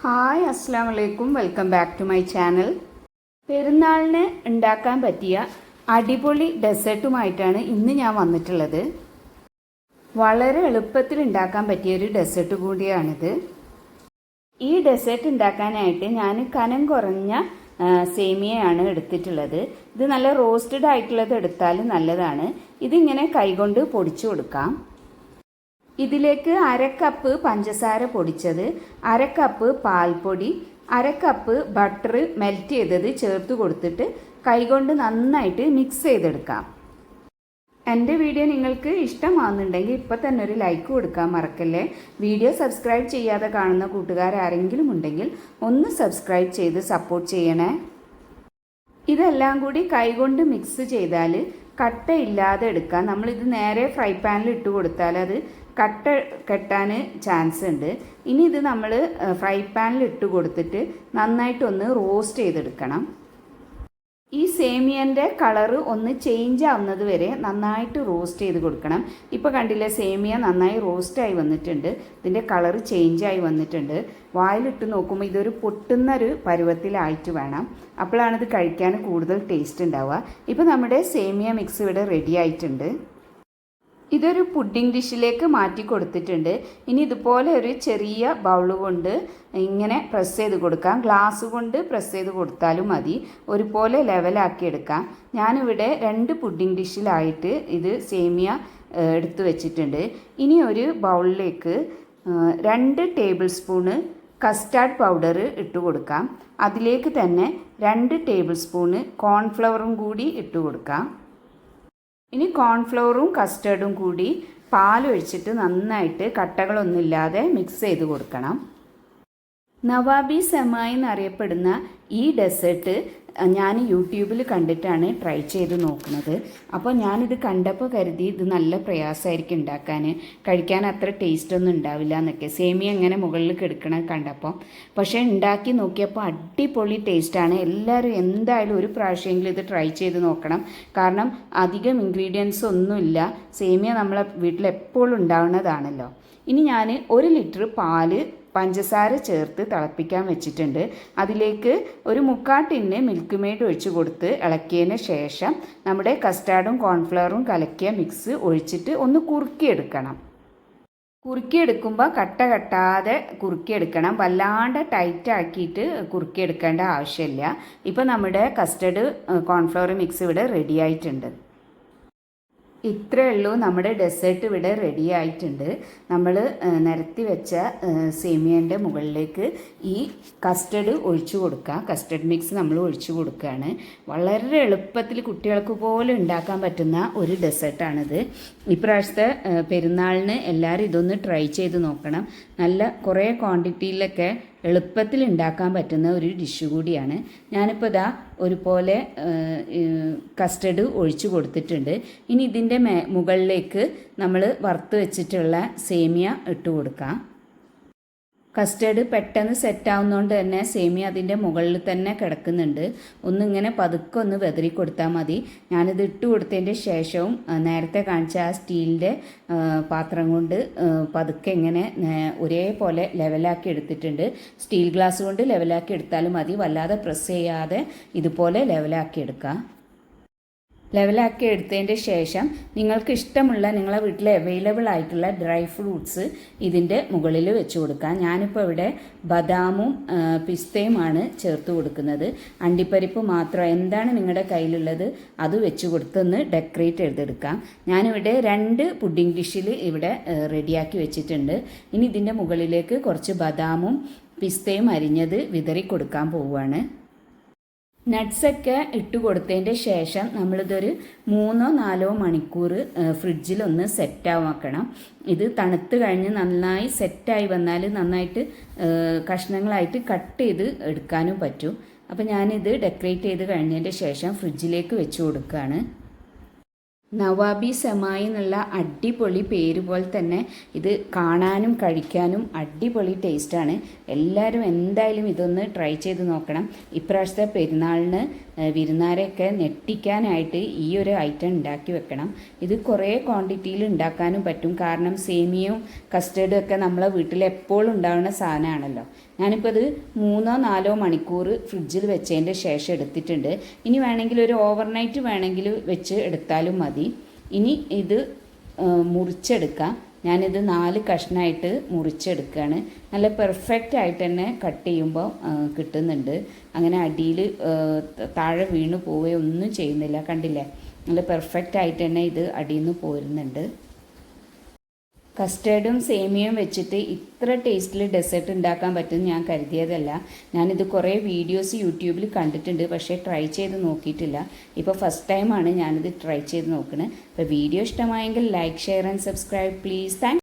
Hi അസ്സാം വലൈക്കും welcome back to my channel. പെരുന്നാളിന് ഉണ്ടാക്കാൻ പറ്റിയ അടിപൊളി ഡെസേർട്ടുമായിട്ടാണ് ഇന്ന് ഞാൻ വന്നിട്ടുള്ളത്. വളരെ എളുപ്പത്തിൽ ഉണ്ടാക്കാൻ പറ്റിയ ഒരു ഡെസേർട്ട് കൂടിയാണിത്. ഈ ഡെസേർട്ട് ഉണ്ടാക്കാനായിട്ട് ഞാൻ കനം കുറഞ്ഞ സേമിയയാണ് എടുത്തിട്ടുള്ളത്. ഇത് നല്ല റോസ്റ്റഡ് ആയിട്ടുള്ളത് എടുത്താൽ നല്ലതാണ്. ഇതിങ്ങനെ കൈകൊണ്ട് പൊടിച്ചു കൊടുക്കാം. ഇതിലേക്ക് അരക്കപ്പ് കപ്പ് പഞ്ചസാര പൊടിച്ചത് അരക്കപ്പ് കപ്പ് പാൽപ്പൊടി അരക്കപ്പ് കപ്പ് ബട്ടർ മെൽറ്റ് ചെയ്തത് ചേർത്ത് കൊടുത്തിട്ട് കൈകൊണ്ട് നന്നായിട്ട് മിക്സ് ചെയ്തെടുക്കാം. എന്റെ വീഡിയോ നിങ്ങൾക്ക് ഇഷ്ടമാകുന്നുണ്ടെങ്കിൽ ഇപ്പം തന്നെ ഒരു ലൈക്ക് കൊടുക്കാൻ മറക്കല്ലേ? വീഡിയോ സബ്സ്ക്രൈബ് ചെയ്യാതെ കാണുന്ന കൂട്ടുകാരാരെങ്കിലും ഉണ്ടെങ്കിൽ ഒന്ന് സബ്സ്ക്രൈബ് ചെയ്ത് സപ്പോർട്ട് ചെയ്യണേ. ഇതെല്ലാം കൂടി കൈകൊണ്ട് മിക്സ് ചെയ്താൽ കട്ടയില്ലാതെ എടുക്കാം. നമ്മളിത് നേരെ ഫ്രൈ പാനിൽ ഇട്ട് കൊടുത്താൽ അത് കട്ട കെട്ടാൻ ചാൻസ് ഉണ്ട്. ഇനി ഇത് നമ്മൾ ഫ്രൈ പാനിൽ ഇട്ട് കൊടുത്തിട്ട് നന്നായിട്ടൊന്ന് റോസ്റ്റ് ചെയ്തെടുക്കണം. ഈ സേമിയന്റെ കളറ് ഒന്ന് ചേഞ്ച് ആവുന്നത് വരെ നന്നായിട്ട് റോസ്റ്റ് ചെയ്ത് കൊടുക്കണം. ഇപ്പോൾ കണ്ടില്ലേ സേമിയ നന്നായി റോസ്റ്റായി വന്നിട്ടുണ്ട്. ഇതിന്റെ കളറ് ചേഞ്ചായി വന്നിട്ടുണ്ട്. വായിലിട്ട് നോക്കുമ്പോൾ ഇതൊരു പൊട്ടുന്നൊരു പരുവത്തിലായിട്ട് വേണം. അപ്പോഴാണ് ഇത് കഴിക്കാൻ കൂടുതൽ ടേസ്റ്റ് ഉണ്ടാവുക. ഇപ്പോൾ നമ്മുടെ സേമിയ മിക്സ് ഇവിടെ റെഡി ആയിട്ടുണ്ട്. ഇതൊരു പുഡിംഗ് ഡിഷിലേക്ക് മാറ്റി കൊടുത്തിട്ടുണ്ട്. ഇനി ഇതുപോലെ ഒരു ചെറിയ ബൗൾ കൊണ്ട് ഇങ്ങനെ പ്രസ് ചെയ്ത് കൊടുക്കാം. ഗ്ലാസ് കൊണ്ട് പ്രസ് ചെയ്ത് കൊടുത്താലും മതി. ഒരുപോലെ ലെവലാക്കി എടുക്കാം. ഞാനിവിടെ രണ്ട് പുഡിംഗ് ഡിഷിലായിട്ട് ഇത് സേമിയ എടുത്തു വെച്ചിട്ടുണ്ട്. ഇനി ഒരു ബൗളിലേക്ക് രണ്ട് ടേബിൾ സ്പൂണ് കസ്റ്റാർഡ് പൗഡർ ഇട്ട് കൊടുക്കാം. അതിലേക്ക് തന്നെ രണ്ട് ടേബിൾ സ്പൂണ് കോൺഫ്ലവറും കൂടി ഇട്ട് കൊടുക്കാം. ഇനി കോൺഫ്ലവറും കസ്റ്റേർഡും കൂടി പാലൊഴിച്ചിട്ട് നന്നായിട്ട് കട്ടകളൊന്നുമില്ലാതെ മിക്സ് ചെയ്ത് കൊടുക്കണം. നവാബി സെമായി എന്നറിയപ്പെടുന്ന ഈ ഡെസേർട്ട് ഞാൻ യൂട്യൂബിൽ കണ്ടിട്ടാണ് ട്രൈ ചെയ്ത് നോക്കുന്നത്. അപ്പോൾ ഞാനിത് കണ്ടപ്പോൾ കരുതി ഇത് നല്ല പ്രയാസമായിരിക്കും ഉണ്ടാക്കാൻ കഴിക്കാൻ അത്ര ടേസ്റ്റ് ഒന്നും ഉണ്ടാവില്ല എന്നൊക്കെ സേമിയ അങ്ങനെ മുകളിൽ കിടക്കണ കണ്ടപ്പോൾ പക്ഷേ ഉണ്ടാക്കി നോക്കിയപ്പോൾ അടിപൊളി ടേസ്റ്റാണ്. എല്ലാവരും എന്തായാലും ഒരു പ്രാവശ്യമെങ്കിലും ഇത് ട്രൈ ചെയ്ത് നോക്കണം. കാരണം അധികം ഇൻഗ്രീഡിയൻസ് ഒന്നുമില്ല. സേമിയ നമ്മളെ വീട്ടിൽ എപ്പോഴും ഉണ്ടാവുന്നതാണല്ലോ. ഇനി ഞാൻ ഒരു ലിറ്റർ പാൽ പഞ്ചസാര ചേർത്ത് തിളപ്പിക്കാൻ വെച്ചിട്ടുണ്ട്. അതിലേക്ക് ഒരു മുക്കാൽ ടിന്ന് മിൽക്ക് മെയ്ഡ് ഒഴിച്ച് കൊടുത്ത് ഇളക്കിയതിന് ശേഷം നമ്മുടെ കസ്റ്റാർഡും കോൺഫ്ലവറും കലക്കിയ മിക്സ് ഒഴിച്ചിട്ട് ഒന്ന് കുറുക്കിയെടുക്കണം. കുറുക്കിയെടുക്കുമ്പോൾ കട്ട കട്ടാതെ കുറുക്കിയെടുക്കണം. വല്ലാണ്ട് ടൈറ്റ് ആക്കിയിട്ട് കുറുക്കിയെടുക്കേണ്ട ആവശ്യമില്ല. ഇപ്പോൾ നമ്മുടെ കസ്റ്റഡ് കോൺഫ്ലവർ മിക്സ് ഇവിടെ റെഡി ആയിട്ടുണ്ട്. ഇത്രയേ ഉള്ളൂ. നമ്മുടെ ഡെസേർട്ട് ഇവിടെ റെഡി ആയിട്ടുണ്ട്. നമ്മൾ നിരത്തി വെച്ച സേമിയന്റെ മുകളിലേക്ക് ഈ കസ്റ്റഡ് ഒഴിച്ചു കൊടുക്കുക. കസ്റ്റഡ് മിക്സ് നമ്മൾ ഒഴിച്ചു കൊടുക്കുകയാണ്. വളരെ എളുപ്പത്തിൽ കുട്ടികൾക്ക് പോലും ഉണ്ടാക്കാൻ പറ്റുന്ന ഒരു ഡെസേർട്ടാണിത് ഇപ്രാവശ്യത്തെ പെരുന്നാളിന് എല്ലാവരും ഇതൊന്ന് ട്രൈ ചെയ്ത് നോക്കണം. നല്ല കുറേ ക്വാണ്ടിറ്റിയിലൊക്കെ എളുപ്പത്തിൽ ഉണ്ടാക്കാൻ പറ്റുന്ന ഒരു ഡിഷ് കൂടിയാണ്. ഞാനിപ്പോൾ ഇതാ ഒരുപോലെ കസ്റ്റഡ് ഒഴിച്ചു കൊടുത്തിട്ടുണ്ട്. ഇനി ഇതിന്റെ മുകളിലേക്ക് നമ്മൾ വറുത്ത് വെച്ചിട്ടുള്ള സേമിയ ഇട്ട് കൊടുക്കാം. കസ്റ്റേർഡ് പെട്ടെന്ന് സെറ്റ് ആവുന്നതുകൊണ്ട് തന്നെ സേമിയ അതിന്റെ മുകളിൽ തന്നെ കിടക്കുന്നുണ്ട്. ഒന്നിങ്ങനെ പതുക്കെ ഒന്ന് വെതറി കൊടുത്താൽ മതി. ഞാനിത് ഇട്ട് കൊടുത്തതിന്റെ ശേഷവും നേരത്തെ കാണിച്ച ആ സ്റ്റീലിന്റെ പാത്രം കൊണ്ട് പതുക്കെ ഇങ്ങനെ ഒരേപോലെ ലെവലാക്കി എടുത്തിട്ടുണ്ട്. സ്റ്റീൽ ഗ്ലാസ് കൊണ്ട് ലെവലാക്കി എടുത്താലും മതി. വല്ലാതെ പ്രസ് ചെയ്യാതെ ഇതുപോലെ ലെവലാക്കി എടുക്കാം. ലെവലാക്കി എടുത്തതിന്റെ ശേഷം നിങ്ങൾക്ക് ഇഷ്ടമുള്ള നിങ്ങളെ വീട്ടിൽ അവൈലബിൾ ആയിട്ടുള്ള ഡ്രൈ ഫ്രൂട്ട്സ് ഇതിന്റെ മുകളിൽ വെച്ച് കൊടുക്കാം. ഞാനിപ്പോൾ ഇവിടെ ബദാമും പിസ്തയുമാണ് ചേർത്ത് കൊടുക്കുന്നത്. അണ്ടിപ്പരിപ്പ് മാത്രം എന്താണ് നിങ്ങളുടെ കയ്യിലുള്ളത് അത് വെച്ച് കൊടുത്തൊന്ന് ഡെക്കറേറ്റ് ചെയ്തെടുക്കാം. ഞാനിവിടെ രണ്ട് പുഡിംഗ് ഡിഷിൽ ഇവിടെ റെഡിയാക്കി വെച്ചിട്ടുണ്ട്. ഇനി ഇതിന്റെ മുകളിലേക്ക് കുറച്ച് ബദാമും പിസ്തയും അരിഞ്ഞത് വിതറി കൊടുക്കാൻ പോവുകയാണ്. നട്ട്സൊക്കെ ഇട്ട് കൊടുത്തതിന്റെ ശേഷം നമ്മളിതൊരു മൂന്നോ നാലോ മണിക്കൂർ ഫ്രിഡ്ജിലൊന്ന് സെറ്റാവാക്കണം. ഇത് തണുത്ത് കഴിഞ്ഞ് നന്നായി സെറ്റായി വന്നാൽ നന്നായിട്ട് കഷ്ണങ്ങളായിട്ട് കട്ട് ചെയ്ത് എടുക്കാനും പറ്റും. അപ്പോൾ ഞാനിത് ഡെക്കറേറ്റ് ചെയ്ത് കഴിഞ്ഞതിന്റെ ശേഷം ഫ്രിഡ്ജിലേക്ക് വെച്ച് കൊടുക്കുകയാണ് നവാബി സെമായി എന്നുള്ള അടിപൊളി പേര് പോലെ തന്നെ ഇത് കാണാനും കഴിക്കാനും അടിപൊളി ടേസ്റ്റാണ് എല്ലാവരും എന്തായാലും ഇതൊന്ന് ട്രൈ ചെയ്ത് നോക്കണം. ഇപ്രാവശ്യത്തെ പെരുന്നാളിന് വിരുന്നാരെയൊക്കെ ഞെട്ടിക്കാനായിട്ട് ഈ ഒരു ഐറ്റം ഉണ്ടാക്കി വെക്കണം. ഇത് കുറേ ക്വാണ്ടിറ്റിയിൽ ഉണ്ടാക്കാനും പറ്റും. കാരണം സേമിയയും കസ്റ്റേർഡും ഒക്കെ നമ്മളെ വീട്ടിൽ എപ്പോഴും ഉണ്ടാകുന്ന സാധനമാണല്ലോ. ഞാനിപ്പോൾ ഇത് മൂന്നോ നാലോ മണിക്കൂർ ഫ്രിഡ്ജിൽ വെച്ചതിന്റെ ശേഷം എടുത്തിട്ടുണ്ട്. ഇനി വേണമെങ്കിൽ ഒരു ഓവർനൈറ്റ് വേണമെങ്കിൽ വെച്ച് എടുത്താലും മതി. ഇനി ഇത് മുറിച്ചെടുക്കാം. ഞാനിത് നാല് കഷ്ണമായിട്ട് മുറിച്ചെടുക്കുകയാണ് നല്ല പെർഫെക്റ്റ് ആയിട്ട് തന്നെ കട്ട് ചെയ്യുമ്പോൾ കിട്ടുന്നുണ്ട്. അങ്ങനെ അടിയിൽ താഴെ വീണ് പോവുകയോ ഒന്നും ചെയ്യുന്നില്ല. കണ്ടില്ലേ? നല്ല പെർഫെക്റ്റ് ആയിട്ട് തന്നെ ഇത് അടിയിൽ നിന്ന് പോരുന്നുണ്ട്. കസ്റ്റേർഡും സേമിയയും വെച്ചിട്ട് ഇത്ര ടേസ്റ്റിൽ ഡെസേർട്ട് ഉണ്ടാക്കാൻ പറ്റും ഞാൻ കരുതിയതല്ല. ഞാനിത് കുറേ വീഡിയോസ് യൂട്യൂബിൽ കണ്ടിട്ടുണ്ട് പക്ഷേ ട്രൈ ചെയ്ത് നോക്കിയിട്ടില്ല. ഇപ്പോൾ ഫസ്റ്റ് ടൈമാണ് ഞാനിത് ട്രൈ ചെയ്ത് നോക്കുന്നത് അപ്പോൾ വീഡിയോ ഇഷ്ടമായെങ്കിൽ like share and subscribe please thank